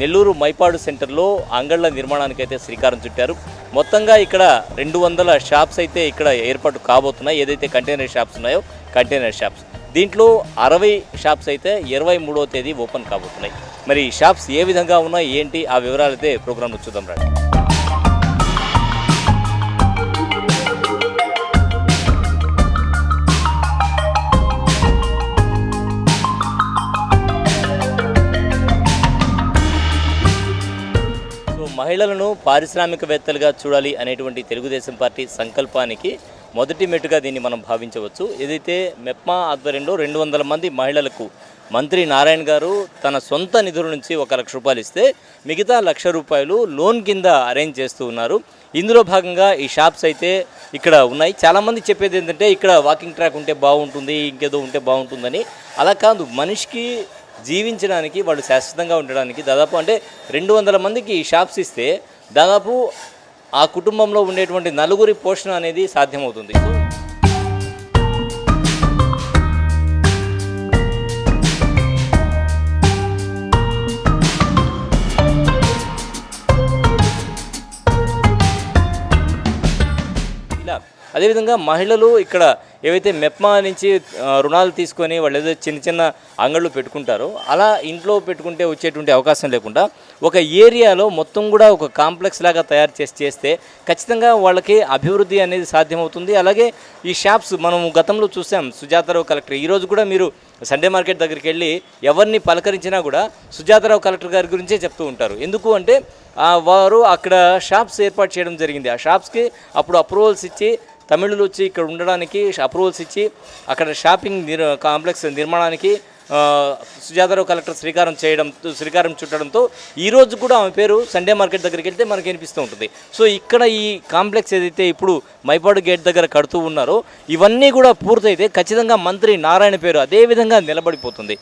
నెల్లూరు మైపాడు సెంటర్లో అంగళ్ళ నిర్మాణానికి అయితే శ్రీకారం చుట్టారు. మొత్తంగా ఇక్కడ రెండు వందల షాప్స్ అయితే ఇక్కడ ఏర్పాటు కాబోతున్నాయి. ఏదైతే కంటైనర్ షాప్స్ ఉన్నాయో కంటైనర్ షాప్స్. దీంట్లో అరవై షాప్స్ అయితే ఇరవై మూడవ తేదీ ఓపెన్ కాబోతున్నాయి. మరి ఈ షాప్స్ ఏ విధంగా ఉన్నాయి? ఏంటి? ఆ వివరాలు అయితే ప్రోగ్రాంలో చూద్దాం రండి. మహిళలను పారిశ్రామికవేత్తలుగా చూడాలి అనేటువంటి తెలుగుదేశం పార్టీ సంకల్పానికి మొదటి మెట్టుగా దీన్ని మనం భావించవచ్చు. ఏదైతే మెప్మా ఆధ్వర్యంలో రెండు వందల మంది మహిళలకు మంత్రి నారాయణ గారు తన సొంత నిధుల నుంచి ఒక లక్ష రూపాయలు ఇస్తే మిగతా లక్ష రూపాయలు లోన్ కింద అరేంజ్ చేస్తూ ఉన్నారు. ఇందులో భాగంగా ఈ షాప్స్ అయితే ఇక్కడ ఉన్నాయి. చాలామంది చెప్పేది ఏంటంటే ఇక్కడ వాకింగ్ ట్రాక్ ఉంటే బాగుంటుంది ఇంకేదో ఉంటే బాగుంటుందని. అలా కాదు మనిషికి జీవించడానికి వాళ్ళు శాశ్వతంగా ఉండడానికి దాదాపు అంటే రెండు వందల మందికి ఈ షాప్స్ ఇస్తే దాదాపు ఆ కుటుంబంలో ఉండేటువంటి నలుగురి పోషణ అనేది సాధ్యమవుతుంది. ఇలా అదేవిధంగా మహిళలు ఇక్కడ ఏవైతే మెప్మా నుంచి రుణాలు తీసుకొని వాళ్ళు ఏదో చిన్న చిన్న అంగళ్ళు పెట్టుకుంటారో అలా ఇంట్లో పెట్టుకుంటే వచ్చేటువంటి అవకాశం లేకుండా ఒక ఏరియాలో మొత్తం కూడా ఒక కాంప్లెక్స్ లాగా తయారు చేసి చేస్తే ఖచ్చితంగా వాళ్ళకి అభివృద్ధి అనేది సాధ్యమవుతుంది. అలాగే ఈ షాప్స్ మనం గతంలో చూసాం సుజాతారావు కలెక్టర్. ఈరోజు కూడా మీరు సండే మార్కెట్ దగ్గరికి వెళ్ళి ఎవరిని పలకరించినా కూడా సుజాతారావు కలెక్టర్ గారి గురించే చెప్తూ ఉంటారు. ఎందుకు అంటే వారు అక్కడ షాప్స్ ఏర్పాటు చేయడం జరిగింది. ఆ షాప్స్కి అప్పుడు అప్రూవల్స్ ఇచ్చి తమిళులు వచ్చి ఇక్కడ ఉండడానికి అప్రూవల్స్ ఇచ్చి అక్కడ షాపింగ్ నిర్ కాంప్లెక్స్ నిర్మాణానికి ఆ, సుజాతారావు కలెక్టర్ శ్రీకారం చేయడం శ్రీకారం చుట్టడంతో ఈరోజు కూడా ఆమె పేరు సండే మార్కెట్ దగ్గరికి వెళ్తే మనకి వినిపిస్తూ ఉంటుంది. సో ఇక్కడ ఈ కాంప్లెక్స్ ఏదైతే ఇప్పుడు మైపాడు గేట్ దగ్గర కడుతూ ఉన్నారో ఇవన్నీ కూడా పూర్తయితే ఖచ్చితంగా మంత్రి నారాయణ పేరు అదే విధంగా నిలబడిపోతుంది.